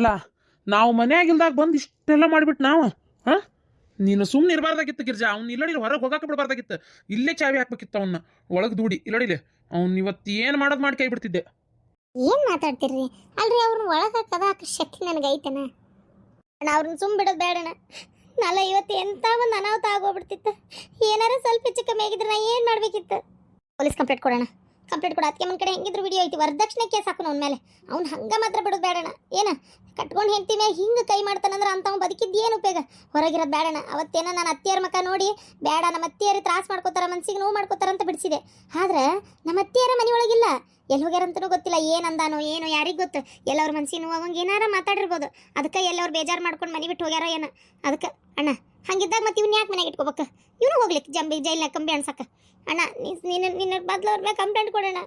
ಅಲ್ಲ, ನಾವು ಮನ್ಯಾಗಿಲ್ದಾಗ ಬಂದು ಇಷ್ಟೆಲ್ಲ ಮಾಡ್ಬಿಟ್ಟು ನಾವು ಹಾಂ ನೀನು ಸುಮ್ಮನೆ ಇರಬಾರ್ದಾಗಿತ್ತು ಗಿರ್ಜಾ, ಅವ್ನು ಇಲ್ಲಡಿಲ್ಲ ಹೊರಗೆ ಹೋಗಕ್ಕೆ ಬಿಡಬಾರ್ದಾಗಿತ್ತು. ಇಲ್ಲೇ ಚಾವಿ ಹಾಕ್ಬೇಕಿತ್ತು ಅವನ್ನ ಒಳಗೆ ದೂಡಿ, ಇಲ್ಲಡಿಲೆ. ಅವ್ನು ಇವತ್ತು ಏನು ಮಾಡೋದು ಮಾಡಿ ಕೈ ಬಿಡ್ತಿದ್ದೆ. ಏನ್ ಮಾತಾಡ್ತೀರಿ ಅಲ್ರಿ ಅವ್ರನ್ನ ಒಳಗೆ ಕದಾಕ ಶಕ್ತಿ ನನಗೆ ಐತನ. ಅಣ್ಣ ಅವ್ರನ್ನ ಸುಮ್ಮ ಬಿಡೋದು ಬೇಡಣ ನಾಲ ಇವತ್ತು ಎಂತ ಒಂದು ಅನಾಹುತ ಆಗೋಗ್ಬಿಡ್ತಿತ್ತು. ಏನಾರ ಸ್ವಲ್ಪ ಹೆಚ್ಚು ಕಮ್ಮಿ ಆಗಿದ್ರೆ ನಾ ಏನು ಮಾಡಬೇಕಿತ್ತು? ಪೊಲೀಸ್ ಕಂಪ್ಲೇಂಟ್ ಕೊಡೋಣ. ಕಂಪ್ಲೇಂಟ್ ಕೂಡ. ಅದಕ್ಕೆ ಕಡೆ ಹೆಂಗಿದ್ರು ವಿಡಿಯೋ ಐತಿ. ವರದಕ್ಷಿಣೆ ಕೇಸ್ ಹಾಕೋಣ ಅವ್ನ ಮೇಲೆ ಅವ್ನು ಹಂಗೆ ಮಾತ್ರ ಬಿಡೋದು ಬೇಡಣ ಏನ? ಕಟ್ಕೊಂಡು ಹೆಂಡತಿ ಮೇಲೆ ಹಿಂಗೆ ಕೈ ಮಾಡ್ತಾನಂದ್ರೆ ಅಂತ ಅವ್ನು ಬದುಕಿದ್ದು ಏನು ಉಪಯೋಗ? ಹೊರಗಿರೋದು ಬೇಡಣ ಅವತ್ತೇನ ನಾನು ಅತ್ತಿಯರ ಮಕ ನೋಡಿ ಬೇಡ ನಮ್ಮ ಅತ್ತಿಯರು ತ್ರಾಸ ಮಾಡ್ಕೋತಾರ, ಮನ್ಸಿಗೆ ನೋವು ಮಾಡ್ಕೋತಾರ ಅಂತ ಬಿಡಿಸಿದೆ. ಆದ್ರೆ ನಮ್ಮ ಅತ್ತಿಯರ ಮನೆಯೊಳಗಿಲ್ಲ ಎಲ್ಲಿ ಹೋಗ್ಯಾರಂತನೂ ಗೊತ್ತಿಲ್ಲ. ಏನು ಅಂದಾನೋ, ಏನು ಯಾರಿಗೆ ಗೊತ್ತು? ಎಲ್ಲವ್ರ ಮನ್ಸಿಗೆ ನೋವು ಅವಂಗೆ ಏನಾರ ಮಾತಾಡಿರ್ಬೋದು. ಅದಕ್ಕೆ ಎಲ್ಲವ್ರು ಬೇಜಾರು ಮಾಡ್ಕೊಂಡು ಮನೆ ಬಿಟ್ಟು ಹೋಗ್ಯಾರ ಏನೋ. ಅದಕ್ಕೆ, ಅಣ್ಣ ಹಂಗಿದ್ದಾಗ ಮತ್ತೆ ಇವ್ನ ಯಾಕೆ ಮನೆಗೆ ಇಟ್ಕೋಬೇಕು? ಇವನು ಹೋಗ್ಲಿಕ್ಕೆ ಜಂಬಿ ಜೈಲ್ನಾಗ ಕಂಬಿ ಅನ್ಸಕ್ಕ. ಅಣ್ಣ ನೀನು ನಿನ್ನ ಬದಲು ಅವ್ರ ಮೇಲೆ ಕಂಪ್ಲೇಂಟ್ ಕೊಡೋಣ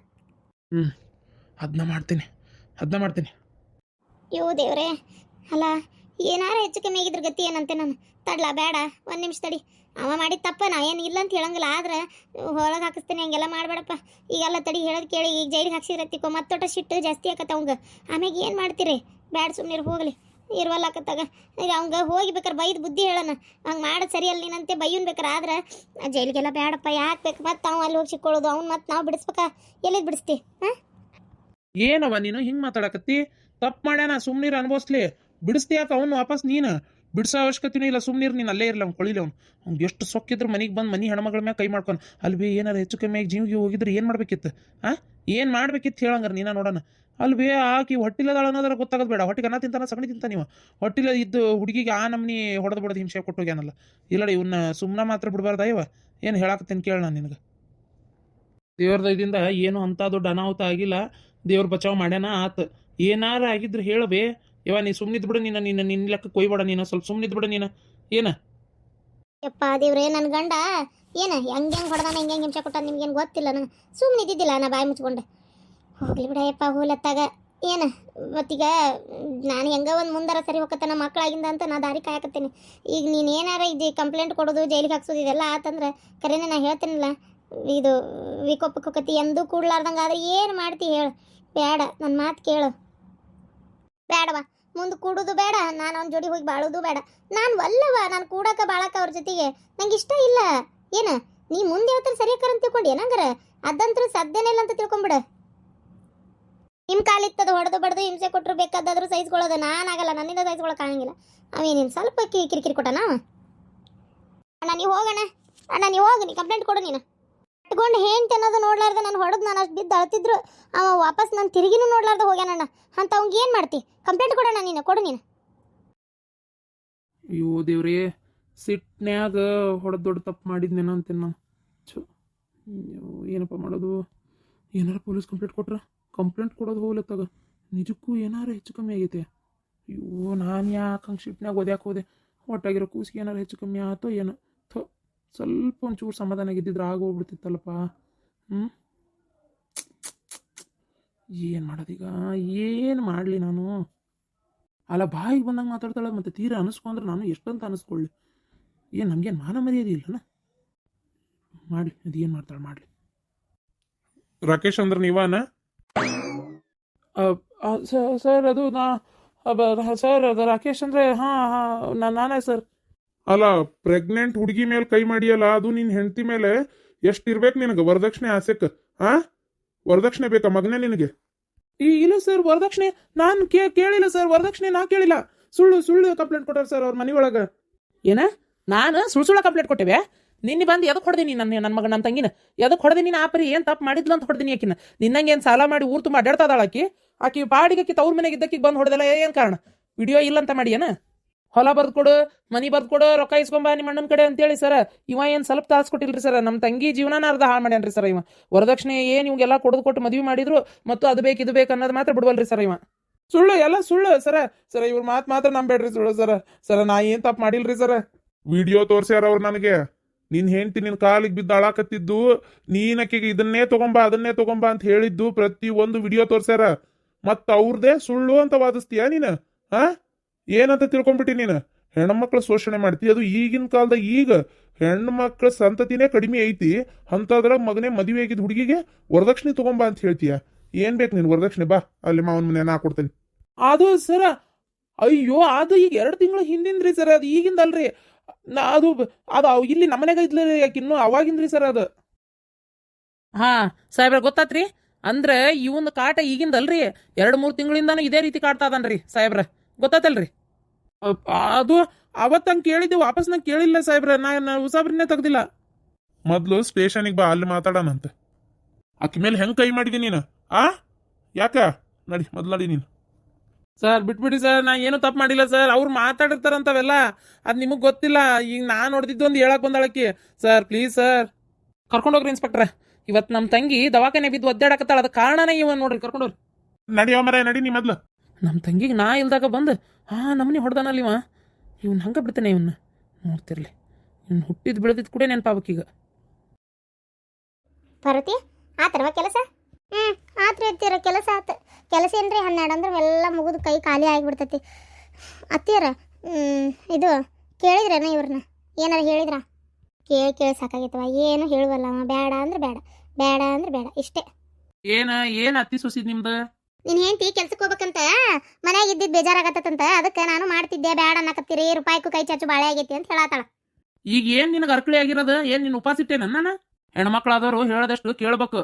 ಅದನ್ನ ಮಾಡ್ತೀನಿ ಅದನ್ನ ಮಾಡ್ತೀನಿ. ಯೋ ದೇವ್ರೆ ಅಲ್ಲ ಏನಾರ ಹೆಚ್ಚು ಕಮ್ಮಿ ಆಗಿದ್ರ ಗತಿ ಏನಂತೆ ನಾನು? ತಡ್ಲ ಬೇಡ ಒಂದು ನಿಮಿಷ ತಡಿ. ಅವ ಮಾಡಿದ ತಪ್ಪ ನಾ ಏನು ಇಲ್ಲ ಅಂತ ಹೇಳಂಗಿಲ್ಲ ಆದ್ರೆ ಹೊಳಗೆ ಹಾಕಿಸ್ತೀನಿ ಹಂಗೆಲ್ಲ ಮಾಡಬೇಡಪ್ಪ. ಈಗೆಲ್ಲ ತಡಿ ಹೇಳೋದು ಕೇಳಿ ಈಗ ಜೈಲಿಗೆ ಹಾಕ್ಸಿರತ್ತಿಕೋ ಮತ್ತೊಟ್ಟ ಶಿಟ್ಟು ಜಾಸ್ತಿ ಆಕತ್ತ ಅವಂಗ. ಆಮ್ಯಾಗ ಏನು ಮಾಡ್ತೀರಿ? ಬ್ಯಾಡ ಸುಮ್ಮನೆ ಹೋಗ್ಲಿ. ಇರ್ವಲ್ಲ ಈಗ ಅವಂಗೆ ಹೋಗಿ ಬೇಕಾರೆ ಬೈದು ಬುದ್ಧಿ ಹೇಳೋಣ. ಹಂಗೆ ಮಾಡೋದು ಸರಿ ನಿನಂತೆ ನೀನಂತೆ, ಬೈಯನ್ ಬೇಕಾರೆ. ಆದ್ರೆ ಜೈಲಿಗೆಲ್ಲ ಬೇಡಪ್ಪ ಯಾಕೆ ಬೇಕು? ಮತ್ತೆ ಅವ್ನು ಅಲ್ಲಿ ಹೋಗಿ ಸಿಕ್ಕೊಳ್ಳೋದು, ಅವ್ನು ಮತ್ತೆ ನಾವು ಬಿಡಿಸ್ಬೇಕಾ? ಎಲ್ಲಿದ್ದು ಬಿಡಿಸ್ತಿ, ಹಾಂ? ಏನವ ನೀನು ಹಿಂಗೆ ಮಾತಾಡಕತ್ತಿ? ತಪ್ಪು ಮಾಡ್ಯಾನ ಸುಮ್ಮನೀರು ಅನುಭವಿಸ್ಲಿ. ಬಿಡಿಸ್ತಿ ಯಾಕೆ ಅವನು ವಾಪಸ್ ನೀನು? ಬಿಡಿಸೋ ಅವಶ್ಯಕತೆನೂ ಇಲ್ಲ ಸುಮ್ಮನೀರು ನೀನು ಅಲ್ಲೇ ಇರಲಿ, ಅವ್ನು ಕೊಳಿಲಿ ಅವ್ನು. ಅವ್ನು ಎಷ್ಟು ಸೊಕ್ಕಿದ್ರು ಮನೆಗೆ ಬಂದು ಮನೆ ಹೆಣ್ಮಗಳ ಮ್ಯಾಗ ಕೈ ಮಾಡ್ಕೊಂಡು ಅಲ್ಲಿ ಬಿ ಏನಾರು ಹೆಚ್ಚು ಕಮ್ಮಿ ಆಗಿ ಜೀವಿಗೆ ಹೋಗಿದ್ರೆ ಏನು ಮಾಡ್ಬೇಕಿತ್ತು? ಹಾಂ? ಏನು ಮಾಡ್ಬೇಕಿತ್ತು ಹೇಳಂಗಾರೆ ನೀನು ನೋಡೋಣ. ಅಲ್ಲಿ ಬೇ ಆಕಿ ಹೊಟ್ಟಿಲ್ಲದಾಳು ಅನ್ನೋದ್ರ ಗೊತ್ತಾಗೋದು ಬೇಡ. ಹೊಟ್ಟಿಗೆ ಅನ್ನ ತಿಂತಾನ, ಸಗಣಿ ತಿಂತಾನ ನೀವು ಹೊಟ್ಟಿಲ ಇದ್ದು ಹುಡುಗಿಗೆ ಆ ನಮ್ನಿ ಹೊಡೆದು ಬಿಡೋದು ಹಿಂಸೆ ಕೊಟ್ಟು ಹೋಗ್ಯಾನಲ್ಲ. ಇಲ್ಲಡಿ ಇವನ್ನ ಸುಮ್ಮನೆ ಮಾತ್ರ ಬಿಡಬಾರ್ದ ಇವ. ಏನು ಹೇಳಾಕತ್ತೀನಿ ಕೇಳ ನಾನು ನಿನಗೆ. ದೇವ್ರದ ಇದರಿಂದ ಏನು ಅಂಥ ದೊಡ್ಡ ಅನಾಹುತ ಆಗಿಲ್ಲ. ದೇವ್ರ ಬಚಾವ್ ಮಾಡ್ಯಾನ ಆತ. ಏನಾರ ಆಗಿದ್ರು ಹೇಳಬೇ ಇವ ನೀ ಸುಮ್ಮನಿದ್ ಬಿಡು ನೀನು ನಿನ್ನ ನಿನ್ನ ಲೆಕ್ಕ ಕೊಯ್ಬೇಡ ನೀನು. ಸ್ವಲ್ಪ ಸುಮ್ಮನಿದ್ ಬಿಡು ನೀನು. ಏನ? ಯಪ್ಪ ದೇವ್ರೇ ನನ್ನ ಗಂಡ. ಏನ, ಹೆಂಗ್ ಹೆಂಗೆ ಹೊಡೆದಾನ, ಹೆಂಗೆ ಹೆಂಗೆ ಹಿಂಸೆ ಕೊಟ್ಟ ನಿಮ್ಗೇನು ಗೊತ್ತಿಲ್ಲ ನಂಗೆ ಸುಮ್ಮನೆ ಇದ್ದಿದ್ದಿಲ್ಲ ನಾ ಬಾಯಿ ಮುಚ್ಕೊಂಡೆ. ಹೋಗ್ಲಿ ಬಿಡಯಪ್ಪ ಹೂಲತ್ತಾಗ. ಏನ, ಮತ್ತೀಗ ನಾನು ಹೆಂಗ ಒಂದು ಮುಂದಾರ ಸರಿ ಹೋಗತ್ತ ನಮ್ಮ ಮಕ್ಕಳಾಗಿಂದ ಅಂತ ನಾ ದಾರಿ ಕಾಯಕತ್ತೀನಿ. ಈಗ ನೀನು ಏನಾರ ಇದು ಕಂಪ್ಲೇಂಟ್ ಕೊಡೋದು, ಜೈಲಿಗೆ ಹಾಕ್ಸೋದು, ಇದೆಲ್ಲ ಆತಂದ್ರೆ ಕರೆನೇ ನಾ ಹೇಳ್ತೀನಲ್ಲ, ಇದು ವಿಕೋಪಕ್ಕತಿ ಎಂದೂ ಕೂಡ್ಲಾರ್ದಂಗೆ ಆದ್ರೆ ಏನು ಮಾಡ್ತಿ ಹೇಳು. ಬೇಡ ನನ್ನ ಮಾತು ಕೇಳು. ಬೇಡವಾ ಮುಂದೆ ಕೂಡೋದು ಬೇಡ ನಾನು ಅವ್ನ ಜೋಡಿ ಹೋಗಿ ಬಾಳೋದು ಬೇಡ ನಾನು ಒಲ್ಲವ ನಾನು ಕೂಡಕ ಬಾಳಕ ಅವ್ರ ಜೊತೆಗೆ. ನಂಗೆ ಇಷ್ಟ ಇಲ್ಲ. ಏನ, ನೀ ಮುಂದೆ ಯಾವತ್ತರ ಸರಿ ಅಂತ ತಿಳ್ಕೊಂಡಿ, ಏನಂಗಾರ? ಅದಂತರೂ ಸಾಧ್ಯನೇ ಇಲ್ಲ ಅಂತ ತಿಳ್ಕೊಂಬಿಡ. ನಿಮ್ ಕಾಲಿತ್ತದ ಹೊಡೆದು ಬಡದು ಹಿಂಸೆ ಕೊಟ್ಟರು ಬೇಕಾದಾದ್ರೂ ಸೈಜ್ಕೊಳ್ಳೋದು ನಾನಾಗಲ್ಲ ನನ್ನಿಂದ ಸೈಜ್ಕೊಳ್ಳೋ ಆಗಂಗಿಲ್ಲ ಅವೇನೇನು ಸ್ವಲ್ಪ ಕಿರಿಕಿರಿ ಕೊಟ್ಟನ? ಅಣ್ಣ ನೀವು ಹೋಗಣ ಅಣ್ಣ ನೀವು ಹೋಗಿ, ನೀ ಕಂಪ್ಲೇಂಟ್ ಕೊಡು ನೀನು. ಕಟ್ಕೊಂಡು ಹೆಂಡ್ತಿ ಅನ್ನೋದು ನೋಡ್ಲಾರ್ದೆ ನಾನು ಹೊಡೆದು ನಾನು ಅಷ್ಟು ಬಿದ್ದು ಅಳ್ತಿದ್ರು, ಅವ ವಾಪಸ್ ನಾನು ತಿರುಗಿನೂ ನೋಡ್ಲಾರ್ದೆ ಹೋಗ್ಯಾನಣ್ಣ ಅಂತ ಅವ್ಗೆ ಏನು ಮಾಡ್ತಿ? ಕಂಪ್ಲೇಂಟ್ ಕೊಡೋಣ ನೀನು, ಕೊಡು ನೀನು. ಅಯ್ಯೋ ದೇವ್ರಿ, ಸಿಟ್ನ್ಯಾಗ ಹೊಡೆದು ದೊಡ್ಡ ತಪ್ಪು ಮಾಡಿದ್ನೇನೋ ಅಂತೀನಿ ನಾನು ಏನಪ್ಪ ಮಾಡೋದು? ಏನಾರ ಪೊಲೀಸ್ ಕಂಪ್ಲೇಂಟ್ ಕೊಟ್ರ? ಕಂಪ್ಲೇಂಟ್ ಕೊಡೋದು ಹೋಗ್ಲತ್ತಾಗ ನಿಜಕ್ಕೂ ಏನಾರ ಹೆಚ್ಚು ಕಮ್ಮಿ ಆಗೈತೆ. ಅಯ್ಯೋ, ನಾನು ಯಾಕೆ ಹಂಗೆ ಶಿಫ್ಟ್ನಾಗ ಓದ್ಯಾಕೆ ಹೋದೆ? ಒಟ್ಟಾಗಿರೋ ಕೂಸಿಗೆ ಏನಾರು ಹೆಚ್ಚು ಕಮ್ಮಿ ಆತೋ ಏನೋ? ಥೋ, ಸ್ವಲ್ಪ ಒಂಚೂರು ಸಮಾಧಾನ ಆಗಿದ್ದಿದ್ರೆ ಆಗೋಗ್ಬಿಡ್ತಿತ್ತಲ್ಲಪ್ಪ. ಹ್ಞೂ ಏನು ಮಾಡೋದೀಗ? ಏನು ಮಾಡಲಿ ನಾನು? ಅಲ್ಲ, ಬಾಯಿಗೆ ಬಂದಂಗೆ ಮಾತಾಡ್ತಾಳೆ ಮತ್ತು ತೀರಾ ಅನಿಸ್ಕೊಂಡ್ರೆ ನಾನು ಎಷ್ಟಂತ ಅನಿಸ್ಕೊಳ್ಳಿ ಏನು ನಮಗೇನು ಮಾನ ಮರ್ಯಾದೆ ಇಲ್ಲನ? ಮಾಡಲಿ, ಅದು ಏನು ಮಾಡ್ತಾಳೆ ಮಾಡಲಿ. ರಾಕೇಶ್ ಅಂದ್ರೆ ನೀವಾನ? ಸರ್ ಅದು ನಾ ಸರ್ ಅದು ರಾಕೇಶ್ ಅಂದ್ರೆ ಹಾ ಹಾ ನಾನೇ ಸರ್. ಅಲ್ಲ ಪ್ರೆಗ್ನೆಂಟ್ ಹುಡುಗಿ ಮೇಲೆ ಕೈ ಮಾಡಿಯಲ್ಲ ಅದು ನಿನ್ ಹೆಂಡತಿ ಮೇಲೆ ಎಷ್ಟು ಇರ್ಬೇಕು ನಿನಗೆ? ವರದಕ್ಷಿಣೆ ಆಸೆಕ್ ಹಾ ವರದಕ್ಷಿಣೆ ಬೇಕಾ ಮಗನೇ ನಿನಗೆ? ಈ ಇಲ್ಲ ಸರ್ ವರದಕ್ಷಿಣೆ ನಾನು ಕೇ ಕೇಳಿಲ್ಲ ಸರ್ ವರದಕ್ಷಿಣೆ ನಾ ಕೇಳಿಲ್ಲ. ಸುಳ್ಳು ಸುಳ್ಳು ಕಂಪ್ಲೇಂಟ್ ಕೊಟ್ಟಾರ ಸರ್ ಅವ್ರ ಮನೆಯೊಳಗೆ ಏನ? ನಾನು ಸುಳ್ಳು ಸುಳ್ಳು ಕಂಪ್ಲೇಂಟ್ ಕೊಟ್ಟೇವೆ? ನಿನ್ನೆ ಬಂದು ಎದಕ್ಕೆ ಹೊಡೆದಿನಿ ನನ್ನ ನನ್ನ ಮಗ ನನ್ನ ತಂಗಿನ? ಎದಕ್ಕೆ ಹೊಡೆದಿನಿ ಆ ಪರಿ? ಏನು ತಪ್ಪು ಮಾಡಿದ್ಲು ಅಂತ ಹೊಡೆದಿನಿ ಆಕಿನ? ನಿನ್ನಂಗೆ ಏನು ಸಾಲ ಮಾಡಿ ಊರು ತುಂಬ ಅಡ್ಡಾಡ್ತಾಳ ಆಕಿ? ಆಕಿ ಬಾಡಿಗೆ ತವ್ರ ಮನೆಗೆ ಇದ್ದಕ್ಕಿಗೆ ಬಂದು ಹೊಡೆದಲ್ಲ ಏನು ಕಾರಣ? ವಿಡಿಯೋ ಇಲ್ಲ ಅಂತ ಮಾಡಿ ಏನ ಹೊಲ ಬರ್ದು ಕೊಡು, ಮನಿ ಬರ್ದು ಕೊಡು, ರೊಕ್ಕ ಇಸ್ಕೊಂಬ ನಿಮ್ಮ ಅಣ್ಣನ ಕಡೆ ಅಂತೇಳಿ ಸರ್. ಇವ ಏನು ಸ್ವಲ್ಪ ತಾಸು ಕೊಟ್ಟಿಲ್ರಿ ಸರ್? ನಮ್ಮ ತಂಗಿ ಜೀವನನ ಅರ್ಧ ಹಾಳು ಮಾಡ್ಯಾನ್ರಿ ಸರ್ ಇವ. ವರದಕ್ಷಿಣೆ ಏನು ಇವಾಗೆಲ್ಲ ಕೊಡದು ಕೊಟ್ಟು ಮದುವೆ ಮಾಡಿದ್ರು, ಮತ್ತು ಅದು ಬೇಕು, ಇದು ಬೇಕು ಅನ್ನೋದು ಮಾತ್ರ ಬಿಡ್ವಲ್ರಿ ಸರ್ ಇವ. ಸುಳ್ಳು, ಎಲ್ಲ ಸುಳ್ಳು ಸರ. ಸರ, ಇವ್ರ ಮಾತು ಮಾತ್ರ ನಂಬೇಡ್ರಿ ಸುಳ್ಳು ಸರ. ಸರ, ನಾ ಏನು ತಪ್ಪು ಮಾಡಿಲ್ರಿ ಸರ್? ವಿಡಿಯೋ ತೋರ್ಸ್ಯಾರ ಅವ್ರು ನನಗೆ. ನಿನ್ ಹೆಂಡತಿ ನಿನ್ ಕಾಲಿಗೆ ಬಿದ್ದು ಅಳಾಕತ್ತಿದ್ದು ನೀನಕ್ಕಿಗೆ ಇದನ್ನೇ ತಗೊಂಬ, ಅದನ್ನೇ ತಗೊಂಬ ಅಂತ ಹೇಳಿದ್ದು ಪ್ರತಿ ಒಂದು ವಿಡಿಯೋ ತೋರ್ಸ್ಯಾರ. ಮತ್ತ ಅವ್ರದೇ ಸುಳ್ಳು ಅಂತ ವಾದಿಸ್ತೀಯ ನೀನು? ಹಾ ಏನಂತ ತಿಳ್ಕೊಂಬಿಟ್ಟಿ ನೀನು? ಹೆಣ್ಮಕ್ಳ ಶೋಷಣೆ ಮಾಡ್ತಿ. ಅದು ಈಗಿನ ಕಾಲದ ಈಗ ಹೆಣ್ಮಕ್ಳ ಸಂತತಿನೇ ಕಡಿಮೆ ಐತಿ. ಅಂತದ್ರಾಗ ಮಗನೇ ಮದುವೆ ಆಗಿದ್ದ ಹುಡುಗಿಗೆ ವರದಕ್ಷಿಣೆ ತಗೊಂಬ ಅಂತ ಹೇಳ್ತೀಯ? ಏನ್ ಬೇಕು ನೀನು ವರದಕ್ಷಿಣೆ ಬಾ, ಅಲ್ಲಿ ಮಾವನ ಮನೆ ನಾ ಕೊಡ್ತೇನೆ. ಅದು ಸರ, ಅಯ್ಯೋ, ಅದು ಈಗ ಎರಡು ತಿಂಗಳ ಹಿಂದಿಂದ್ರಿ ಸರ್, ಅದು ಈಗಿಂದಲ್ರಿ. ನಾ ಅದು ಬ- ಅದು ಅವ್ ಇಲ್ಲಿ ನಮ್ಮನೆಗ ಇದ್ರೆ ಯಾಕೆ ಇನ್ನೂ ಅವಾಗಿಂದ್ರಿ ಸರ್ ಅದು. ಹಾ ಸಾಹೇಬ್ರ ಗೊತ್ತಾತ್ರಿ? ಅಂದ್ರೆ ಇವನ್ ಕಾಟ ಈಗಿಂದಲ್ರಿ ಎರಡು ಮೂರು ತಿಂಗಳಿಂದಾನು ಇದೇ ರೀತಿ ಕಾಡ್ತಾ ಅದನ್ರಿ ಸಾಹೇಬ್ರ. ಗೊತ್ತಾತಲ್ರಿ? ಅದು ಅವತ್ತಂಗೆ ಕೇಳಿದ್ದೆ ವಾಪಸ್ ನಂಗೆ ಕೇಳಿಲ್ಲ ಸಾಹೇಬ್ರ ನಾ ಉಸಾಬ್ರನ್ನೇ ತೆಗ್ದಿಲ್ಲ. ಮೊದ್ಲು ಸ್ಟೇಷನಿಗೆ ಬಾ ಅಲ್ಲಿ ಮಾತಾಡೋಣಂತೆ. ಅಕ್ಕಿ ಮೇಲೆ ಹೆಂಗ್ ಕೈ ಮಾಡಿದಿ ನೀನು? ಆ? ಯಾಕ? ನಡಿ ಮೊದ್ಲಾಡಿ ನಡಿ ನೀನು. ಸರ್ ಬಿಟ್ಬಿಡಿ ಸರ್ ನಾ ಏನು ತಪ್ಪು ಮಾಡಿಲ್ಲ ಸರ್. ಅವ್ರು ಮಾತಾಡಿರ್ತಾರಂತವೆಲ್ಲ. ಅದು ನಿಮಗೆ ಗೊತ್ತಿಲ್ಲ. ಈಗ ನಾನು ನೋಡ್ದಿದ್ದು ಒಂದು ಹೇಳಕ್ ಬಂದಾಳಕಿ ಸರ್ ಪ್ಲೀಸ್ ಸರ್. ಕರ್ಕೊಂಡೋಗ್ರಿ ಇನ್ಸ್ಪೆಕ್ಟ್ರೆ. ಇವತ್ತು ನಮ್ಮ ತಂಗಿ ದವಾಖಾನೆ ಬಿದ್ದು ಒದ್ದಾಡಕತ್ತಾಳ. ಅದ ಕಾರಣನೇ ಇವನ್ ನೋಡ್ರಿ ಕರ್ಕೊಂಡೋಗ್ರಿ. ನಡಿಯೋ ಮರ ನಡಿ ನೀ ಮೊದ್ಲು. ನಮ್ಮ ತಂಗಿಗೆ ನಾ ಇಲ್ದಾಗ ಬಂದು ಹಾ ನಮ್ಮನೆ ಹೊಡ್ದಾನಲ್ಲ ಇವ. ಇವನ್ ಹಂಗೆ ಬಿಡ್ತಾನೆ ಇವನ್ನ ನೋಡ್ತಿರ್ಲಿ. ಇವ್ನು ಹುಟ್ಟಿದ್ ಬೆಳೆದಿದ್ದು ಕೂಡ ನೆನಪಾಗಬೇಕೀಗ. ಪಾರ್ವತಿ ಆತರವ ಕೆಲಸ? ಹ್ಞೂ ಆತ್ರಿ ಅತ್ತಿಯರ ಕೆಲಸ ಆತ. ಕೆಲಸ ಏನ್ರಿ ಹನ್ನೆರಡು ಅಂದ್ರೆ ಎಲ್ಲ ಮುಗಿದು ಕೈ ಖಾಲಿ ಆಗಿಬಿಡ್ತೈತಿ. ಅತ್ತಿಯರ ಇದು ಕೇಳಿದ್ರೇನ ಇವ್ರನ್ನ? ಏನಾರ ಹೇಳಿದ್ರ? ಕೇಳಿ ಕೇಳಿ ಸಾಕಾಗೈತವ. ಏನು ಹೇಳುವಲ್ಲ ಅವ. ಬೇಡ ಅಂದ್ರೆ ಬೇಡ. ಬೇಡ ಅಂದ್ರೆ ಬೇಡ. ಇಷ್ಟೇ. ಏನ ಏನ್ ಅತ್ತಿ ಸುಸಿದ್ ನಿಮ್ದು? ನೀನ್ ಹೆಂಡತಿ ಕೆಲ್ಸಕ್ಕೆ ಹೋಗ್ಬೇಕಂತ? ಮನ್ಯಾಗ ಇದ್ದಿದ್ದು ಬೇಜಾರಾಗತ್ತಂತ? ಅದಕ್ಕೆ ನಾನು ಮಾಡ್ತಿದ್ದೆ. ಬೇಡ ಅನ್ನಕತ್ತೀರಿ. ರೂಪಾಯಿಗೂ ಕೈ ಚಾಚು ಬಾಳೆ ಆಗೈತಿ ಅಂತ ಹೇಳತ್ತಾಳ ಈಗ ಏನ್ ನಿನಗೆ ಅರ್ಕಳಿ ಆಗಿರೋದು? ಏನ್ ನಿನ್ನ ಉಪಾಸ ಇಟ್ಟೇನ? ನಾನು ಹೆಣ್ಮಕ್ಳಾದವರು ಹೇಳದಷ್ಟು ಕೇಳ್ಬೇಕು.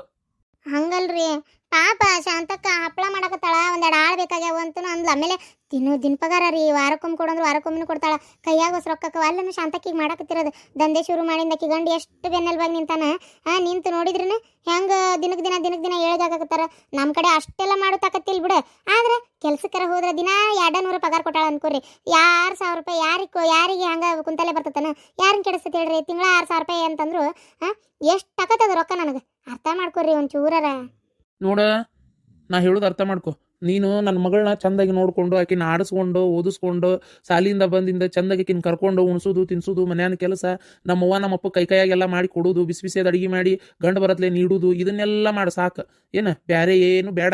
ಹಂಗಲ್ರಿ. ಪಾಪ ಶಾಂತಕ್ಕ ಹಪ್ಪಳ ಮಾಡಕತ್ತಾಳ, ಒಂದೆರಡು ಆಳು ಬೇಕಾಗ್ಯಾವ ಅಂತನು ಅಂದ್ಲ. ಆಮೇಲೆ ತಿನ್ನು ದಿನ ಪಗಾರ ರೀ. ವಾರಕ್ಕೊಮ್ಮೆ ಕೊಡಂದ್ರೆ, ವಾರಕ್ಕೊಮ್ಮೆ ಕೊಡ್ತಾಳ. ಕೈಯಾಗ ಹೊಸ ರೊಕ್ಕಕ್ಕ ಅಲ್ಲನು ಶಾಂತಕ್ಕಿಗೆ ಮಾಡಕತ್ತಿರೋದು. ದಂಧೆ ಶುರು ಮಾಡಿಂದ ಆಕಿ ಗಂಡ ಎಷ್ಟು ಬೆನ್ನೆಲ್ಬಾಗಿ ನಿಂತಾನ. ಆ, ನಿಂತು ನೋಡಿದ್ರಿನ ಹೆಂಗ ದಿನಕ್ಕೆ ದಿನ ದಿನಕ್ಕೆ ದಿನ ಏಳಿಗಾಕತ್ತಾರ ನಮ್ಮ ಕಡೆ ಅಷ್ಟೆಲ್ಲ ಮಾಡೋ ತಾಕತ್ತಿಲ್ಲ ಬಿಡು. ಆದ್ರೆ ಕೆಲ್ಸಕ್ಕರ ಹೋದ್ರ ದಿನ ಎರಡ ನೂರು ಪಗಾರ ಕೊಟ್ಟಾಳ ಅನ್ಕೋರಿ. ಯಾರು ಸಾವಿರ ರೂಪಾಯಿ ಯಾರಿಗೋ ಯಾರಿಗೆ ಹಂಗೆ ಕುಂತಲೆ ಬರ್ತತನ? ಯಾರನ್ನ ಕೆಡಿಸ್ತೈತೆ ಹೇಳ್ರಿ? ತಿಂಗಳ ಆರು ಸಾವಿರ ರೂಪಾಯಿ ಅಂತಂದ್ರು ಹಾಂ ಎಷ್ಟು ತಾಕತ್ತದ ರೊಕ್ಕ ನನಗೆ? ಅರ್ಥ ಮಾಡ್ಕೊರಿ ಒಂದ್ ಚೂರರ ನೋಡ ನಾ ಹೇಳೋದು ಅರ್ಥ ಮಾಡ್ಕೊ. ನೀನು ನನ್ನ ಮಗಳನ್ನ ಚಂದಾಗಿ ನೋಡ್ಕೊಂಡು ಆಕಿನ ಆಡಿಸ್ಕೊಂಡು ಓದಿಸ್ಕೊಂಡು ಸಾಲಿಯಿಂದ ಬಂದಿಂದ ಚಂದಾಗಿ ಆಕಿನ ಕರ್ಕೊಂಡು ಉಣಿಸೋದು ತಿನ್ಸೋದು ಮನ್ಯಾನ ಕೆಲಸ ನಮ್ಮವ್ವ ನಮ್ಮಪ್ಪ ಕೈ ಕೈಯಾಗೆಲ್ಲ ಮಾಡಿ ಕೊಡೋದು ಬಿಸಿ ಬಿಸಿಯಾದ ಅಡಿಗೆ ಮಾಡಿ ಗಂಡು ಬರತ್ಲೆ ನೀಡುದು ಇದನ್ನೆಲ್ಲ ಮಾಡು ಸಾಕು. ಏನ ಬ್ಯಾರೆ ಏನು ಬೇಡ.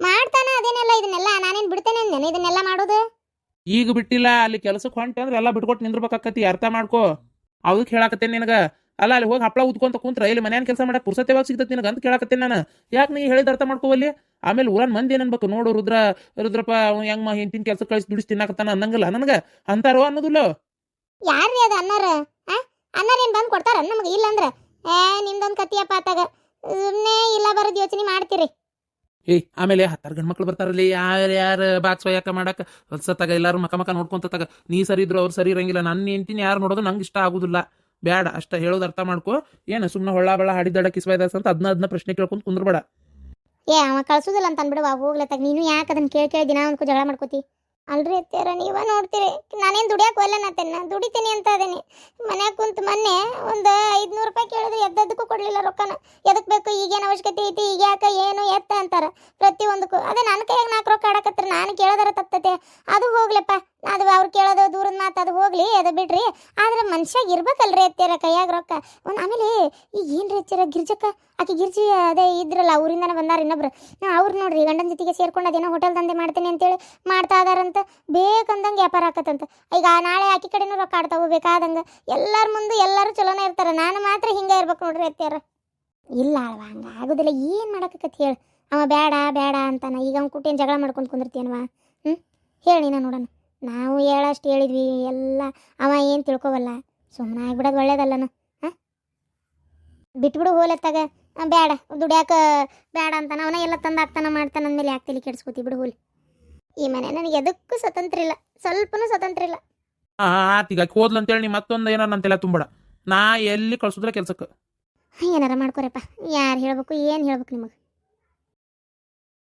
ಮಾಡ್ತಾನ ಅದೇನೆಲ್ಲ ಇದನ್ನೆಲ್ಲ ನಾನೇನ್ ಬಿಡ್ತೇನೆ ಅಂದೇನೆ ಇದನ್ನೆಲ್ಲ ಮಾಡೋದು? ಈಗ ಬಿಟ್ಟಿಲ್ಲ ಅಲ್ಲಿ ಕೆಲಸಕ್ಕೆ ಹೊಂಟೆ ಅಂದ್ರೆ ಎಲ್ಲ ಬಿಟ್ಕೊಟ್ಟು ನಿಂದ್ರಬೇಕಾಕತಿ ಅರ್ಥ ಮಾಡ್ಕೋ. ಅದಕ್ಕೆ ಹೇಳಾಕತ್ತೇನೆ ನಿನಗ? ಅಲ್ಲ ಅಲ್ಲಿ ಹೋಗಿ ಹಪ್ಪಳ ಉದ್ಕೊಂತ ಕುಂತ್ರ ಇಲ್ಲಿ ಮನ್ಯಾನ ಕೆಲಸ ಮಾಡಕ್ ಪುರ್ಸತ್ಯವಾಗ ಸಿಗ್ತೈತಿ ನಿನಗೆ? ಅಂತ ಕೇಳಕತ್ತೇನೆ ನಾನು. ಯಾಕೆ ನೀ ಹೇಳಿದ ಅರ್ಥ ಮಾಡ್ಕೋವಲ್ಲಿ ಆಮೇಲೆ ಊರನ್ ಮಂದಿ ಏನನ್ಬೇಕು? ಅನ್ಬೇಕು ನೋಡು ರುದ್ರ ರುದ್ರಪ್ಪ ಅವ ಹೆಂಗ್ ಮಾ ಹೆಂಡತಿನ ಕೆಲಸ ಕಳಿಸಿ ದುಡಿಸಿ ತಿನ್ನಾಕತ್ತಾನ ಅನ್ನಂಗಿಲ್ಲ ನನಗೆ? ಅಂತಾರೋ ಅನ್ನೋದಿಲ್ಲ. ಯಾರ್ರಿ ಅದು ಅನ್ನಾರ? ಅನ್ನಾರ ಏನ್ ಬಂದ್ ಕೊಡ್ತಾರ? ನಮಗೆ ಇಲ್ಲ ಅಂದ್ರ. ಏ ನಿಮ್ದೊಂದ್ ಕತ್ತಿಯಪ್ಪ ಆತಾಗ. ಸುಮ್ನೆ ಇಲ್ಲ ಬರೋದು ಯೋಚನೆ ಮಾಡ್ತೀರಿ. ಏಯ್ ಆಮೇಲೆ ಹತ್ತಾರು ಗಂಡು ಮಕ್ಳು ಬರ್ತಾರಲ್ಲಿ. ಯಾರು ಯಾರು ಬಾಕ್ಸ್ ಯಾಕೆ ಮಾಡಕ್? ಹೊಲ್ಸತ್ತಾಗ ಎಲ್ಲರೂ ಮಕ ಮಕ ನೋಡ್ಕೊಂತ ನೀ ಸರಿ ಇದ್ರು ಅವ್ರು ಸರಿ ಇರಂಗಿಲ್ಲ. ನನ್ನ ಹೆಂಡ್ತಿನ ಯಾರು ನೋಡೋದು ನಂಗೆ ಇಷ್ಟ ಆಗುದಿಲ್ಲ. ಬ್ಯಾಡ, ಅಷ್ಟ ಹೇಳೋದು ಅರ್ಥ ಮಾಡ್ಕೋ. ಏನು ಸುಮ್ಮನೆ ಹೊಳ್ಳ ಬಳ್ಳ ಹಾಡಿದ್ದಾಡ ಕಿಸ್ವಾಯ್ದಾಸ್ ಅಂತ ಅದನ್ನ ಅದನ್ನ ಪ್ರಶ್ನೆ ಕೇಳ್ಕೊಂಡು ಕುಂದ್ರಬೇಡ. ಏ, ಅವ ಕಳ್ಸುದಿಲ್ಲ ಅಂತ ಅನ್ಬಿಡುವ ಹೋಗ್ಲತ್ತಾಗ ನೀನು ಯಾಕೆ ಅದನ್ನ ಕೇಳಿ ಕೇಳಿ ದಿನ ಒಂದ್ಕೂ ಜಗಳ ಮಾಡ್ಕೋತಿ? ಅಲ್ರಿ ಅತ್ತೇರ ನೀವ ನೋಡ್ತೀರಿ. ನಾನೇನ್ ದುಡಿಯಾಕ ಒಲ್ಲನತ್ತೇನ ದುಡಿತೀನಿ ಅಂತ ಅದೇನಿ. ಮನ್ಯಾಗ ಕುಂತ ಮೊನ್ನೆ ಒಂದು ಐದ್ನೂರು ರೂಪಾಯಿ ಕೇಳಿದ್ರೆ ಎದ್ದದಕ್ಕೂ ಕೊಡ್ಲಿಲ್ಲ ರೊಕ್ಕನ. ಎದಕ್ಕೆ ಬೇಕು? ಈಗೇನು ಅವಶ್ಯಕತೆ ಐತಿ? ಈಗ ಯಾಕ ಏನು ಎತ್ತ ಅಂತಾರ. ಪ್ರತಿಯೊಂದಕ್ಕೂ. ಅದೇ ನನ್ನ ಕೈಯಾಗ ನಾಲ್ಕು ರೊಕ್ಕ ಆಡಕತ್ರ ನಾನು ಕೇಳೋದರ ತಪ್ತತೆ. ಅದು ಹೋಗ್ಲಪ್ಪ. ಅದು ಅವ್ರು ಕೇಳೋದು ದೂರದ ಮಾತು ಅದು ಹೋಗ್ಲಿ, ಅದು ಬಿಡ್ರಿ. ಆದ್ರೆ ಮನುಷ್ಯಾಗ ಇರ್ಬೇಕಲ್ರಿ ಅತ್ತಿರ ಕೈಯಾಗ ರೊಕ್ಕ. ಒಂದು ಆಮೇಲೆ ಈಗ ಏನ್ರಿ ಅತ್ತಿರ ಗಿರ್ಜಕ್ಕ? ಆಕೆ ಗಿರ್ಜಿ ಅದೇ ಇದ್ರಲ್ಲ, ಊರಿಂದನೇ ಬಂದಾರ ಇನ್ನೊಬ್ರು. ಅವ್ರು ನೋಡ್ರಿ ಗಂಡನ ಜೊತೆಗೆ ಸೇರ್ಕೊಂಡು ಅದೇನೋ ಹೋಟೆಲ್ ದಂಧೆ ಮಾಡ್ತೇನೆ ಅಂತೇಳಿ ಮಾಡ್ತಾ ಇದಾರಂತ ಬೇಕಂದಂಗೆ ವ್ಯಾಪಾರ ಆಕತ್ತಂತ. ಈಗ ನಾಳೆ ಆಕಿ ಕಡೆನೂ ರೊಕ್ಕ ಆಡ್ತಾವು, ಬೇಕಾದಂಗೆ. ಎಲ್ಲರ ಮುಂದೆ ಎಲ್ಲರೂ ಚಲೋನೇ ಇರ್ತಾರೆ. ನಾನು ಮಾತ್ರ ಹಿಂಗೆ ಇರ್ಬೇಕು ನೋಡ್ರಿ ಅತ್ತಿರ. ಇಲ್ಲ ಅಲ್ವಾ ಹಂಗೆ ಆಗೋದಿಲ್ಲ. ಏನು ಮಾಡಕತ್ತಿ ಹೇಳು. ಅವ ಬೇಡ ಬೇಡ ಅಂತಾನ. ಈಗ ಅವ್ನ ಕುಟ್ಟಿನ ಜಗಳ ಮಾಡ್ಕೊಂಡು ಕುಂದಿರ್ತೀನವಾ ಹ್ಞೂ ಹೇಳಿ ನಾನು ನೋಡೋಣ. ನಾವು ಹೇಳಷ್ಟು ಹೇಳಿದ್ವಿ ಎಲ್ಲ ಅವ ಏನು ತಿಳ್ಕೊವಲ್ಲ ಸುಮ್ಮನೆ ಆಗ್ಬಿಡೋದು ಒಳ್ಳೇದಲ್ಲನ ಹಾಂ? ಬಿಟ್ಬಿಡು ಹೋಲತ್ತಾಗ. ಬೇಡ ದುಡ್ಯಾಕ ಬೇಡ ಅಂತಾನ ಅವನ ಎಲ್ಲ ತಂದು ಹಾಕ್ತಾನ ಮಾಡ್ತಾನ ಅಂದಮೇಲೆ ಯಾಕೆ ತಲೆ ಕೆಡಿಸ್ಕೋತಿ ಬಿಡು ಹೋಲಿ. ಈ ಮನೆ ನನಗೆ ಎದಕ್ಕೂ ಸ್ವತಂತ್ರ ಇಲ್ಲ ಸ್ವಲ್ಪನೂ ಸ್ವತಂತ್ರ ಇಲ್ಲ. ಆ ಆತೀಗ ಹೋದ್ಲು ಅಂತೇಳಿ ನೀ ಮತ್ತೊಂದು ಏನಾರ ನಂತೆಲ್ಲ ತುಂಬಡ ನಾ ಎಲ್ಲಿ ಕಳ್ಸಿದ್ರೆ ಕೆಲ್ಸಕ್ಕೆ. ಏನಾರ ಮಾಡ್ಕೊರಪ್ಪ ಯಾರು ಹೇಳ್ಬೇಕು ಏನು ಹೇಳ್ಬೇಕು ನಿಮಗೆ?